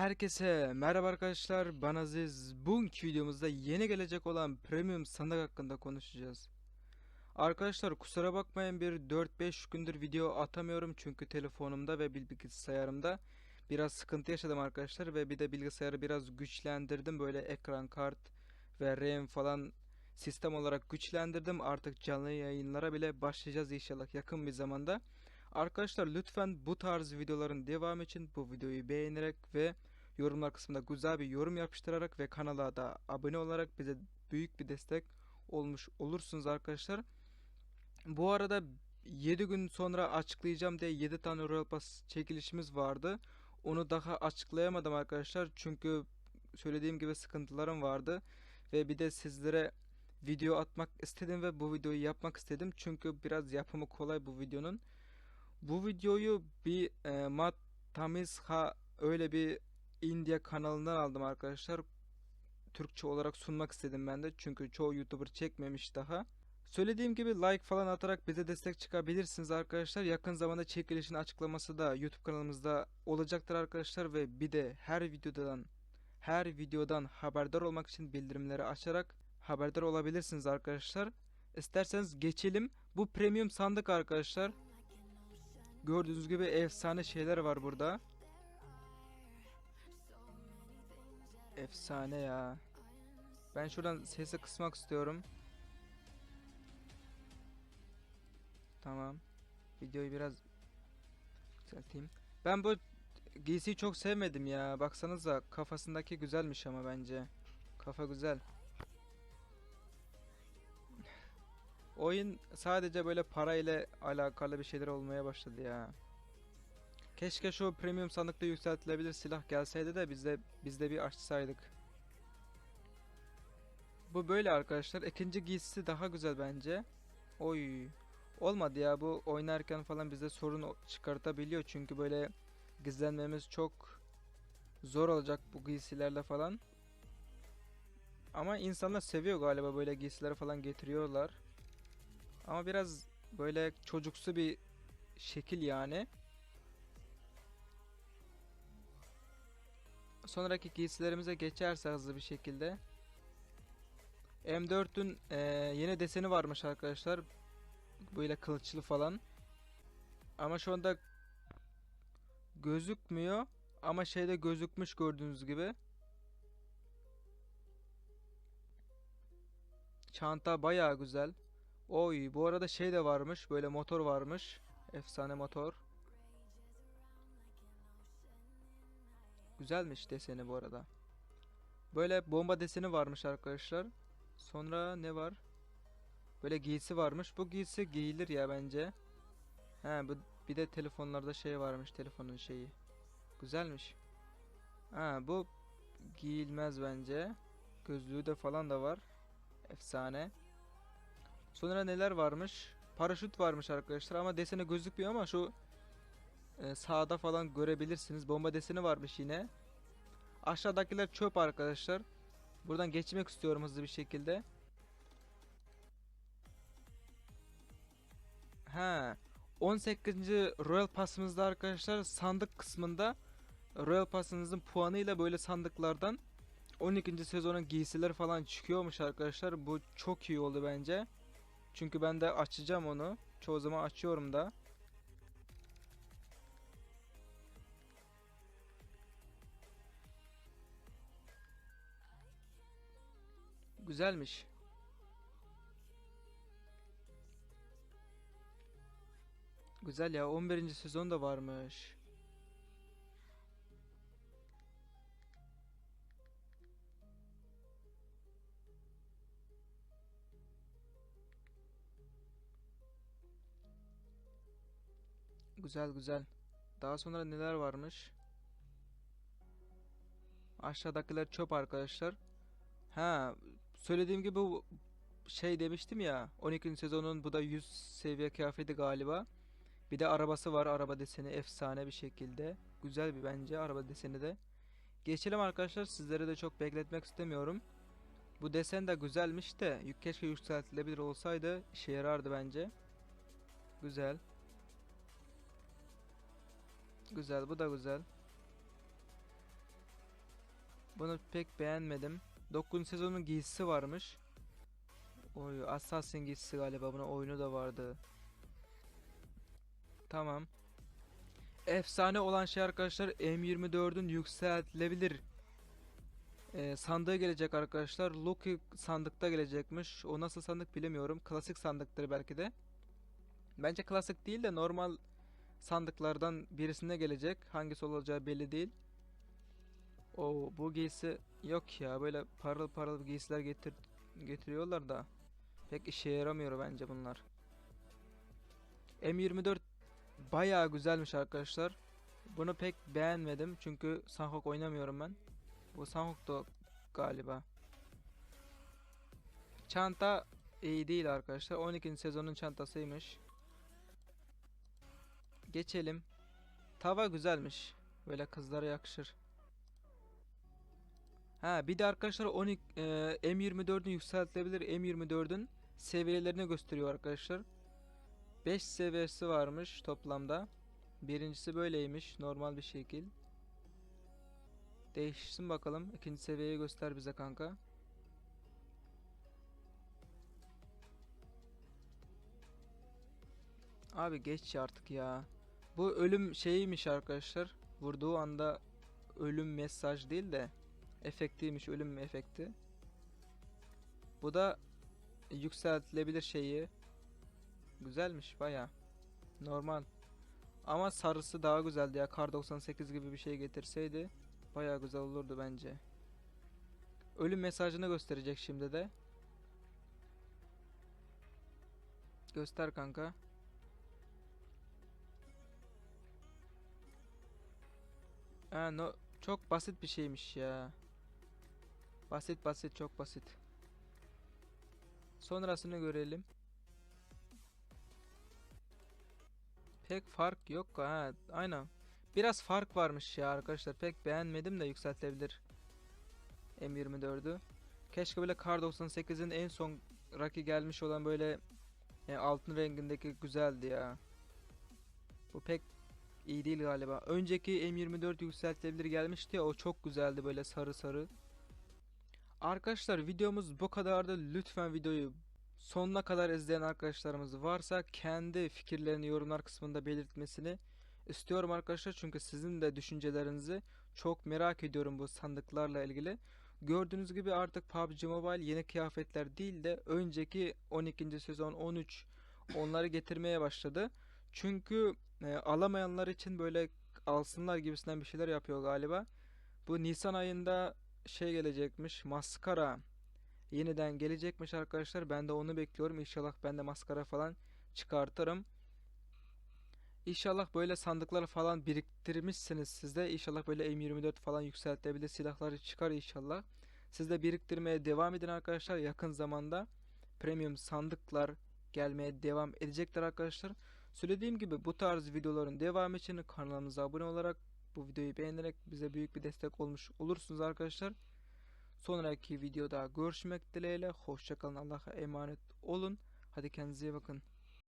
Herkese merhaba arkadaşlar ben Aziz. Bugünkü videomuzda yeni gelecek olan premium sandık hakkında konuşacağız. Arkadaşlar kusura bakmayın bir 4-5 gündür video atamıyorum çünkü telefonumda ve bilgisayarımda biraz sıkıntı yaşadım arkadaşlar ve bir de bilgisayarı biraz güçlendirdim böyle ekran kart ve RAM falan sistem olarak güçlendirdim. Artık canlı yayınlara bile başlayacağız inşallah yakın bir zamanda. Arkadaşlar lütfen bu tarz videoların devamı için bu videoyu beğenerek ve yorumlar kısmında güzel bir yorum yapıştırarak ve kanala da abone olarak bize büyük bir destek olmuş olursunuz arkadaşlar. Bu arada 7 gün sonra açıklayacağım diye 7 tane Royal Pass çekilişimiz vardı. Onu daha açıklayamadım arkadaşlar çünkü söylediğim gibi sıkıntılarım vardı ve bir de sizlere video atmak istedim ve bu videoyu yapmak istedim çünkü biraz yapımı kolay bu videonun. Bu videoyu bir e, Mat Tamiz Ha öyle bir India kanalından aldım arkadaşlar. Türkçe olarak sunmak istedim ben de çünkü çoğu YouTuber çekmemiş daha. Söylediğim gibi like falan atarak bize destek çıkabilirsiniz arkadaşlar. Yakın zamanda çekilişin açıklaması da YouTube kanalımızda olacaktır arkadaşlar ve bir de her videodan her videodan haberdar olmak için bildirimleri açarak haberdar olabilirsiniz arkadaşlar. İsterseniz geçelim. Bu premium sandık arkadaşlar. Gördüğünüz gibi efsane şeyler var burada. Efsane ya. Ben şuradan sesi kısmak istiyorum. Tamam. Videoyu biraz yükselteyim. Ben bu giysiyi çok sevmedim ya. Baksanıza kafasındaki güzelmiş ama bence. Kafa güzel. Oyun sadece böyle para ile alakalı bir şeyler olmaya başladı ya. Keşke şu premium sandıkta yükseltilebilir silah gelseydi de biz de biz de bir açsaydık. Bu böyle arkadaşlar. İkinci giysisi daha güzel bence. Oy. Olmadı ya bu oynarken falan bize sorun çıkartabiliyor çünkü böyle gizlenmemiz çok zor olacak bu giysilerle falan. Ama insanlar seviyor galiba böyle giysileri falan getiriyorlar. Ama biraz böyle çocuksu bir şekil yani. Sonraki giysilerimize geçerse hızlı bir şekilde. M4'ün eee, yeni deseni varmış arkadaşlar. Böyle kılıçlı falan. Ama şu anda gözükmüyor. Ama şeyde gözükmüş gördüğünüz gibi. Çanta bayağı güzel. Oy bu arada şey de varmış. Böyle motor varmış. Efsane motor. Güzelmiş deseni bu arada. Böyle bomba deseni varmış arkadaşlar. Sonra ne var? Böyle giysi varmış. Bu giysi giyilir ya bence. He bu bir de telefonlarda şey varmış. Telefonun şeyi. Güzelmiş. Ha bu giyilmez bence. Gözlüğü de falan da var. Efsane. Sonra neler varmış? Paraşüt varmış arkadaşlar ama deseni gözükmüyor ama şu e, sağda falan görebilirsiniz. Bomba deseni varmış yine. Aşağıdakiler çöp arkadaşlar. Buradan geçmek istiyorum hızlı bir şekilde. Ha, 18. Royal Pass'ımızda arkadaşlar sandık kısmında Royal Pass'ınızın puanıyla böyle sandıklardan 12. sezonun giysileri falan çıkıyormuş arkadaşlar. Bu çok iyi oldu bence. Çünkü ben de açacağım onu. Çoğu zaman açıyorum da. Güzelmiş. Güzel ya 11. sezon da varmış. Güzel güzel. Daha sonra neler varmış? Aşağıdakiler çöp arkadaşlar. Ha, söylediğim gibi şey demiştim ya 12. sezonun bu da 100 seviye kıyafeti galiba. Bir de arabası var. Araba deseni efsane bir şekilde. Güzel bir bence araba deseni de. Geçelim arkadaşlar. Sizleri de çok bekletmek istemiyorum. Bu desen de güzelmiş de keşke yükseltilebilir olsaydı işe yarardı bence. Güzel. Güzel bu da güzel. Bunu pek beğenmedim. 9. sezonun giysisi varmış. Oy, Assassin giysisi galiba. Buna oyunu da vardı. Tamam. Efsane olan şey arkadaşlar M24'ün yükseltilebilir e, sandığı gelecek arkadaşlar. Lucky sandıkta gelecekmiş. O nasıl sandık bilemiyorum. Klasik sandıktır belki de. Bence klasik değil de normal sandıklardan birisine gelecek. Hangisi olacağı belli değil. O bu giysi yok ya. Böyle parıl parıl giysiler getir getiriyorlar da pek işe yaramıyor bence bunlar. M24 bayağı güzelmiş arkadaşlar. Bunu pek beğenmedim çünkü Sanhok oynamıyorum ben. Bu Sanhok'ta galiba. Çanta iyi değil arkadaşlar. 12. sezonun çantasıymış. Geçelim. Tava güzelmiş. Böyle kızlara yakışır. Ha bir de arkadaşlar 12 e, M24'ün yükseltilebilir M24'ün seviyelerini gösteriyor arkadaşlar. 5 seviyesi varmış toplamda. Birincisi böyleymiş normal bir şekil. Değişsin bakalım. İkinci seviyeyi göster bize kanka. Abi geç artık ya. Bu ölüm şeyiymiş arkadaşlar. Vurduğu anda ölüm mesaj değil de efektiymiş ölüm efekti. Bu da yükseltilebilir şeyi. Güzelmiş baya. Normal. Ama sarısı daha güzeldi ya. Kar 98 gibi bir şey getirseydi Bayağı güzel olurdu bence. Ölüm mesajını gösterecek şimdi de. Göster kanka. Ha, no, çok basit bir şeymiş ya. Basit basit çok basit. Sonrasını görelim. Pek fark yok ha. Aynen. Biraz fark varmış ya arkadaşlar. Pek beğenmedim de yükseltebilir. M24'ü. Keşke böyle Kar 98'in en son Rocky gelmiş olan böyle yani altın rengindeki güzeldi ya. Bu pek iyi değil galiba. Önceki M24 yükseltilebilir gelmişti ya o çok güzeldi böyle sarı sarı. Arkadaşlar videomuz bu kadardı. Lütfen videoyu sonuna kadar izleyen arkadaşlarımız varsa kendi fikirlerini yorumlar kısmında belirtmesini istiyorum arkadaşlar çünkü sizin de düşüncelerinizi çok merak ediyorum bu sandıklarla ilgili. Gördüğünüz gibi artık PUBG Mobile yeni kıyafetler değil de önceki 12. sezon 13 onları getirmeye başladı. Çünkü e, alamayanlar için böyle alsınlar gibisinden bir şeyler yapıyor galiba. Bu Nisan ayında şey gelecekmiş maskara yeniden gelecekmiş arkadaşlar. Ben de onu bekliyorum. İnşallah ben de maskara falan çıkartırım. İnşallah böyle sandıklar falan biriktirmişsiniz siz de. İnşallah böyle M24 falan yükseltebilir silahları çıkar inşallah. Siz de biriktirmeye devam edin arkadaşlar. Yakın zamanda premium sandıklar gelmeye devam edecekler arkadaşlar. Söylediğim gibi bu tarz videoların devamı için kanalımıza abone olarak bu videoyu beğenerek bize büyük bir destek olmuş olursunuz arkadaşlar. Sonraki videoda görüşmek dileğiyle. Hoşçakalın. Allah'a emanet olun. Hadi kendinize iyi bakın.